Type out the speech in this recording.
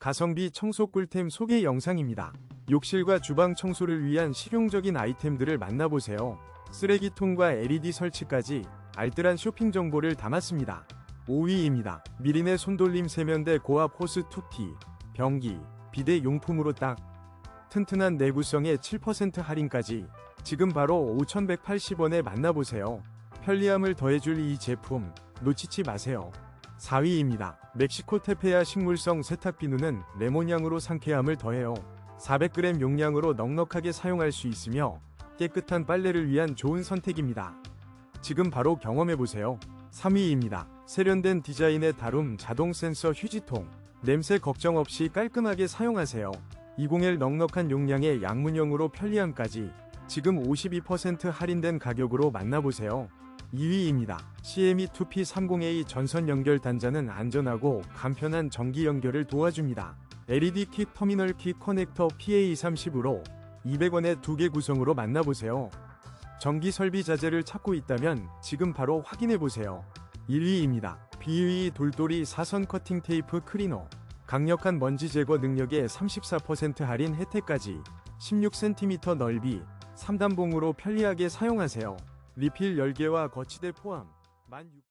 가성비 청소 꿀템 소개 영상입니다. 욕실과 주방 청소를 위한 실용적인 아이템들을 만나보세요. 쓰레기통과 LED 설치까지 알뜰한 쇼핑 정보를 담았습니다. 5위입니다. 미린의 손돌림 세면대 고압 호스 투티, 변기, 비대 용품으로 딱 튼튼한 내구성에 7% 할인까지 지금 바로 5,180원에 만나보세요. 편리함을 더해줄 이 제품 놓치지 마세요. 4위입니다. 멕시코 테페야 식물성 세탁 비누는 레몬향으로 상쾌함을 더해요. 400g 용량으로 넉넉하게 사용할 수 있으며 깨끗한 빨래를 위한 좋은 선택입니다. 지금 바로 경험해보세요. 3위입니다. 세련된 디자인의 다룸 자동 센서 휴지통. 냄새 걱정 없이 깔끔하게 사용하세요. 201 넉넉한 용량의 양문형으로 편리함까지 지금 52% 할인된 가격으로 만나보세요. 2위입니다. CME 2P30A 전선 연결 단자는 안전하고 간편한 전기 연결을 도와줍니다. LED 킥 터미널 킥 커넥터 PA30으로 200원의 두개 구성으로 만나보세요. 전기 설비 자재를 찾고 있다면 지금 바로 확인해보세요. 1위입니다. BUE 돌돌이 사선 커팅 테이프 클리너. 강력한 먼지 제거 능력에 34% 할인 혜택까지 16cm 넓이 3단봉으로 편리하게 사용하세요. 리필 10개와 거치대 포함 16,000